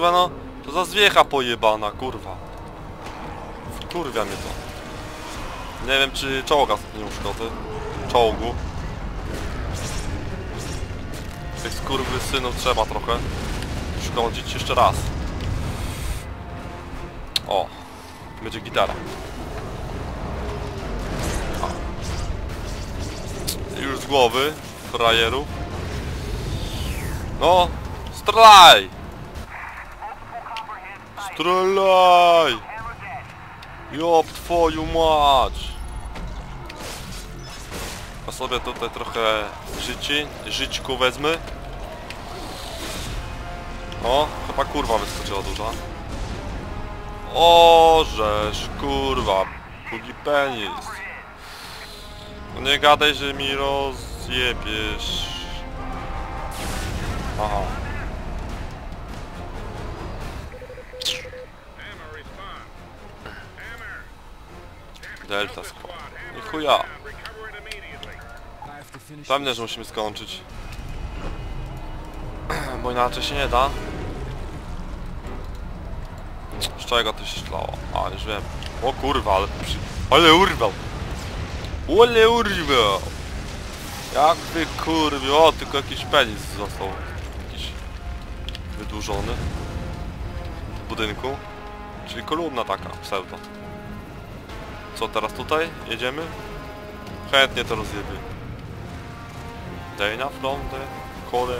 kurwa no. To za zwiecha pojebana, kurwa. Kurwia mnie to. Nie wiem czy czołga nie uszkody. Czołgu. Tych skurwy synów trzeba trochę szkodzić jeszcze raz. O, będzie gitara. A. Już z głowy, frajerów. No, strzelaj! Strzelaj! Jop twoją mać! A sobie tutaj trochę życi, żyćku wezmę. O, chyba kurwa wyskoczyła duża. O, żeż kurwa, drugi penis. No nie gadaj, że mi rozjebiesz. Aha. Delta Squad. Nie chuja. Pewnie, że musimy skończyć. Bo inaczej się nie da. Z czego to się szlało? A, już wiem. O kurwa, ale... Przy... Ale urwał! Ale urwał! Jakby kurwa, o tylko jakiś penis został. Jakiś... Wydłużony. W budynku. Czyli kolumna taka, pseudo. Co teraz tutaj? Jedziemy? Chętnie to rozjebię. Dana from the Kole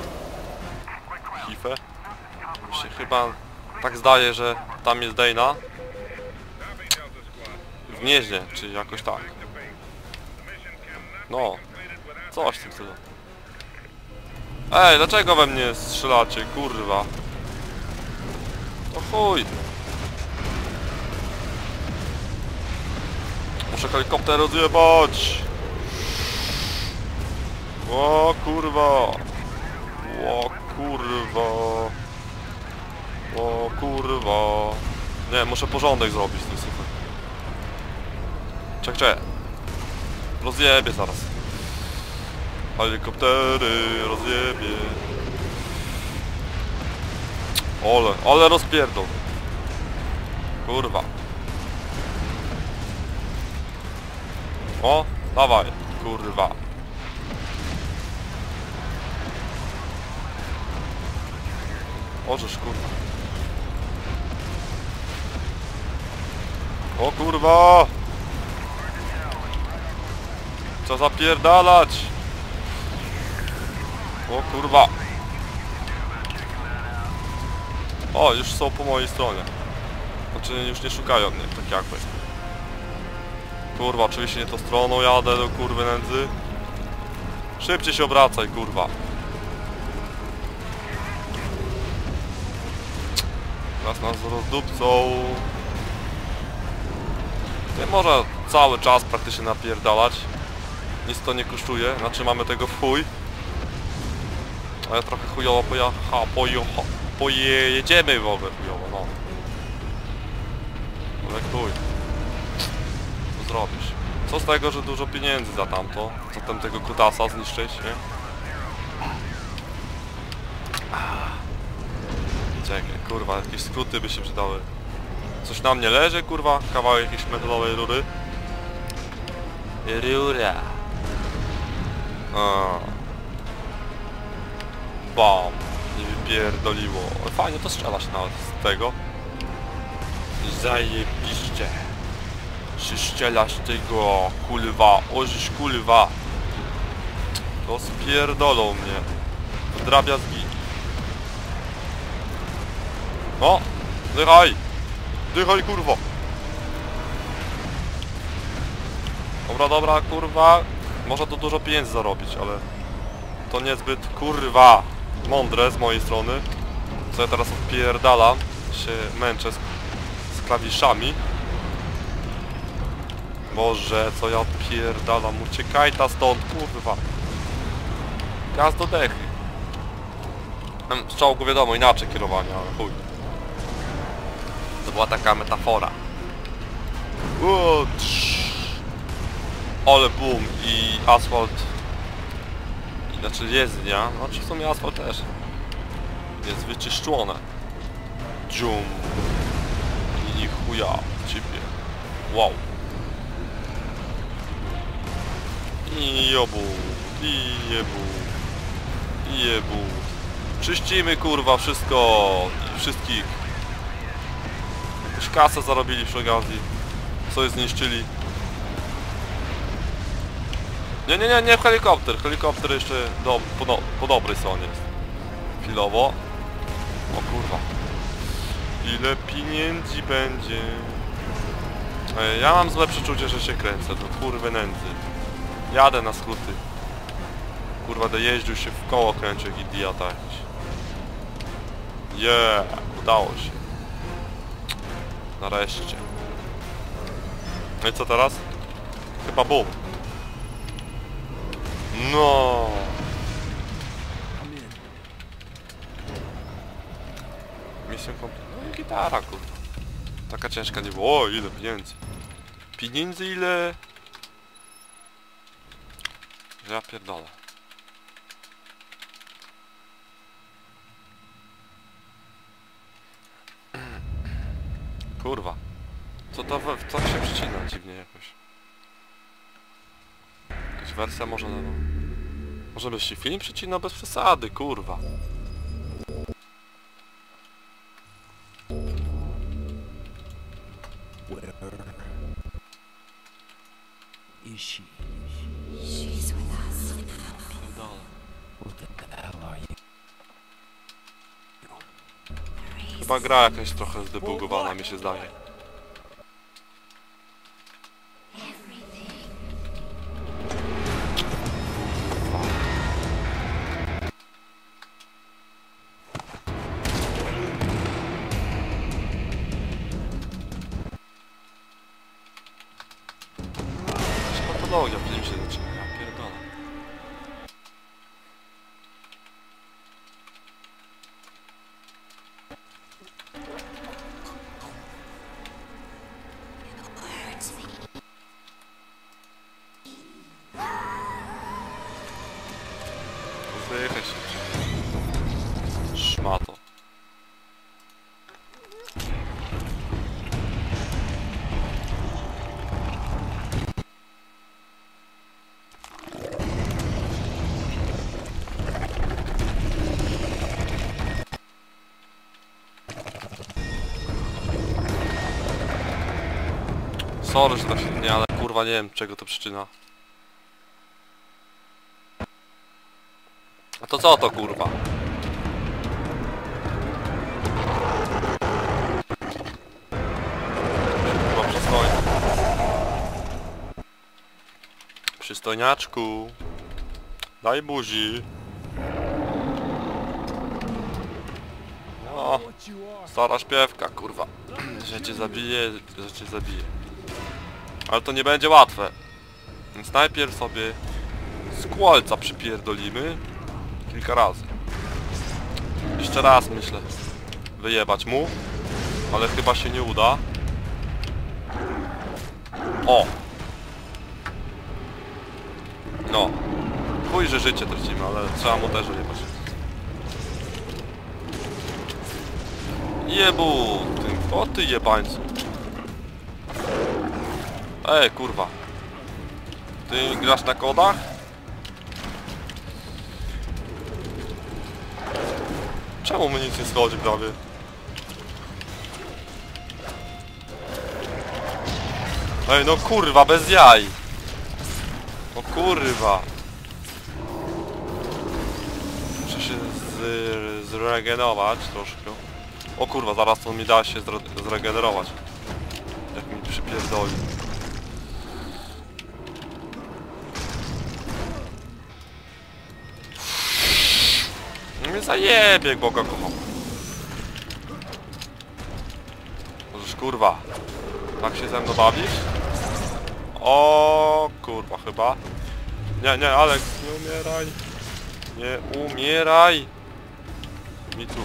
Hife. Mi się chyba tak zdaje, że tam jest Squad. w Gnieźnie, czy jakoś tak. To No, coś w tym stylu. Ej, dlaczego we mnie strzelacie, kurwa? O chuj! Muszę helikopter rozjebać! O kurwa! O kurwa! O kurwa! Nie, muszę porządek zrobić z tym słuchaj. Czek, czek. Rozjebie zaraz. Helikoptery rozjebie. Ole, ale rozpierdol. Kurwa. O, dawaj, kurwa. Możesz, kurwa. O kurwa! Co zapierdalać? O kurwa. O, już są po mojej stronie. Znaczy już nie szukają mnie, tak jakby. Kurwa, oczywiście nie tą stroną jadę do kurwy nędzy. Szybciej się obracaj, kurwa. Teraz nas rozdupcą. Nie może cały czas praktycznie napierdalać. Nic to nie kosztuje, znaczy mamy tego w chuj. Ale trochę chujowo poja... Ha, pojo... Ha, pojedziemy w ogóle chujowo, no. Ale chuj. Co zrobisz? Co z tego, że dużo pieniędzy za tamto? Co tam tego kutasa zniszczyć, nie? Czekaj, kurwa, jakieś skróty by się przydały. Coś na mnie leży, kurwa? Kawałek jakiejś metalowej rury. Rura. A. Bam. Nie wypierdoliło. Fajnie to strzelasz nawet z tego. Zajebiście. Się strzelasz tego, kulwa. Ożysz kulwa. To spierdolą mnie. Drobiazgi. O! Dychaj! Dychaj kurwo! Dobra, dobra, kurwa. Można tu dużo pieniędzy zarobić, ale to niezbyt kurwa mądre z mojej strony. Co ja teraz odpierdalam, się męczę z, z klawiszami. Boże, co ja odpierdalam, uciekaj ta stąd, kurwa. Gaz do dechy. Z czołgu wiadomo, inaczej kierowanie, ale chuj. To była taka metafora. O, trz. Ale boom i asfalt. I Znaczy jezdnia, znaczy w sumie asfalt też. Jest wyczyszczone. Dzium. I chuja w ciebie. Wow. I jobu. I jebu. I jebu. Czyścimy kurwa wszystko. Wszystkich. Już kasę zarobili przy okazji. Co zniszczyli. Nie, nie, nie, nie w helikopter. Helikopter jeszcze do, po, do, po dobrej stronie jest. Chwilowo. O kurwa. Ile pieniędzy będzie? E, Ja mam złe przeczucie, że się kręcę. Do kurwy nędzy. Jadę na skróty. Kurwa, dojeździł się w koło kręcił jak idiota jakiś. Yeah, udało się. Nareszcie. No i co teraz? Chyba bum. No. Misją kompletna. No i gitara, kurwa. Taka ciężka nie było. O, ile pieniędzy. Pieniędzy ile? Że Ja pierdolę. Kurwa. Co to, we- co się przycina dziwnie jakoś. Jakaś wersja może... Może by się film przycinał bez przesady, kurwa. Where is she? Chyba gra jakaś trochę zdebugowana mi się zdaje. Wyjechać się. Szmato. Sorry, że tak się nie, ale kurwa nie wiem czego to przyczyna. A to co to kurwa? Chyba przystojnie. Przystojniaczku. Daj buzi. No, stara śpiewka, kurwa. Że cię zabije, że cię zabije. Ale to nie będzie łatwe. Więc najpierw sobie z kłolca przypierdolimy kilka razy. Jeszcze raz myślę wyjebać mu, ale chyba się nie uda. O! No. Chuj, że życie tracimy, ale trzeba mu też wyjebać. Jebu! Ty, o ty jebańcu. Ej, kurwa. Ty grasz na kodach? Czemu mi nic nie schodzi prawie? Ej, no kurwa, bez jaj! O kurwa! Muszę się z, zregenerować troszkę. O kurwa, zaraz to mi da się zre, zregenerować. Jak mi przypierdoli. Zajebie, Boga kocham. Możesz kurwa. Tak się ze mną bawisz? O kurwa chyba. Nie, nie, Alex, nie umieraj. Nie umieraj. Mi tu.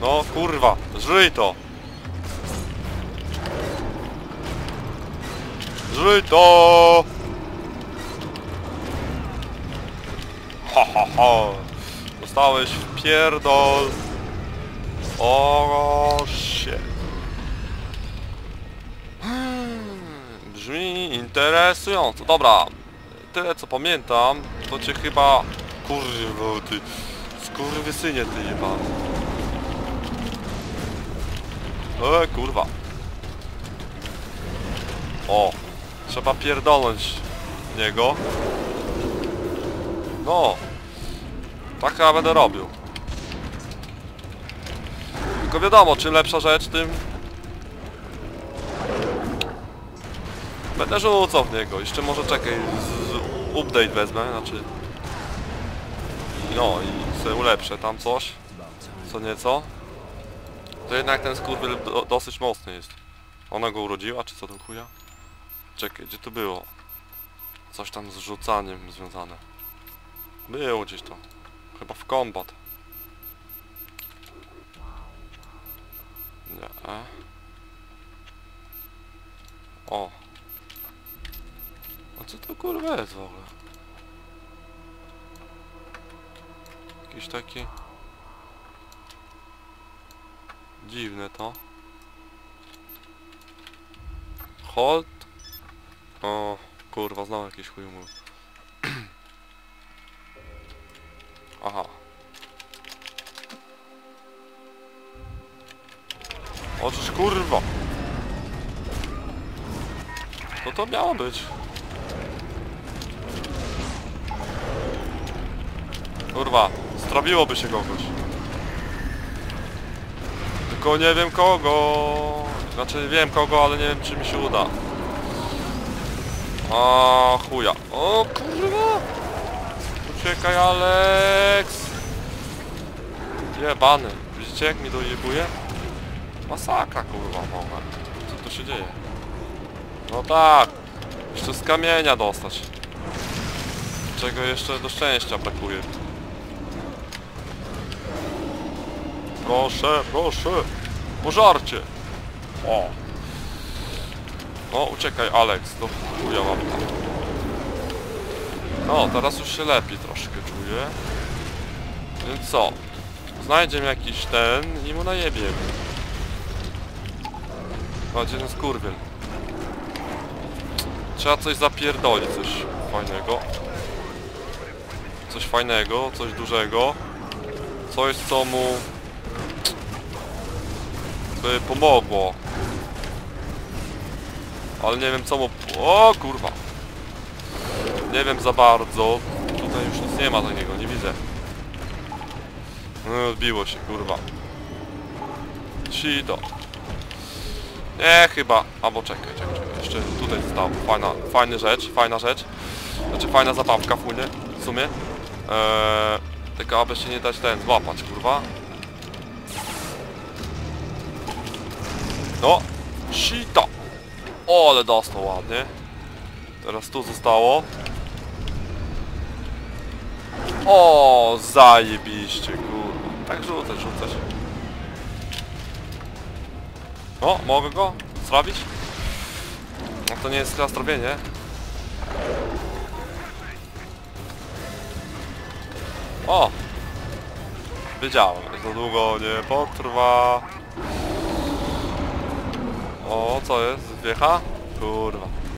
No kurwa, żryj to. Żryj to. ha, ha, ha. Dostałeś w pierdol. O, shit. Hmm, Brzmi interesująco. Dobra, tyle co pamiętam, to cię chyba... Kurwa, ty... Skurwysynie ty jebany. E, kurwa. O, trzeba pierdolnąć niego. No, tak chyba będę robił. Tylko wiadomo, czym lepsza rzecz, tym... Będę rzucał w niego. Jeszcze może czekaj, z, z update wezmę, znaczy... No i sobie ulepszę tam coś, co nieco. To jednak ten skurwyl do, dosyć mocny jest. Ona go urodziła, czy co do chuja? Czekaj, gdzie to było? Coś tam z rzucaniem związane. Było gdzieś tam. Chyba w combat. Nie. O. A co to kurwa jest w ogóle? Jakiś taki... Dziwne to. Hold. O, kurwa, znowu jakiś chuj mój. Aha. Otóż kurwa. No to miało być. Kurwa, strawiłoby się kogoś. Tylko nie wiem kogo. Znaczy wiem kogo, ale nie wiem czy mi się uda. A chuja. O kurwa! Uciekaj Alex! Jebany. Widzicie jak mi dojebuje? Masakra kurwa mogę. Co tu się dzieje? No tak. Jeszcze z kamienia dostać. Czego jeszcze do szczęścia brakuje. Proszę, proszę. Pożarcie. O. No, uciekaj Alex, do chuja mam tam. No, teraz już się lepiej troszkę czuję. Więc co? Znajdziemy jakiś ten i mu najebiemy. Chodźcie ten skurwiel. Trzeba coś zapierdolić, coś fajnego. Coś fajnego, coś dużego. Coś co mu by pomogło. Ale nie wiem co mu... O kurwa! Nie wiem za bardzo. Tutaj już nic nie ma takiego, nie widzę. No, odbiło się, kurwa. Cheeto. Nie, chyba. Albo czekaj, czekaj, czekaj. Jeszcze tutaj zostało. Fajna, fajna rzecz, fajna rzecz. Znaczy fajna zabawka w w sumie. Eee, tylko aby się nie dać ten złapać, kurwa. No, shito. O, ale dostał ładnie. Teraz tu zostało. O, zajebiście, kurwa. Tak rzucać, rzucać. O, mogę go zrobić? No to nie jest chyba zrobienie. O! Wiedziałem, że to długo nie potrwa. O, co jest? Wiecha? Kurwa.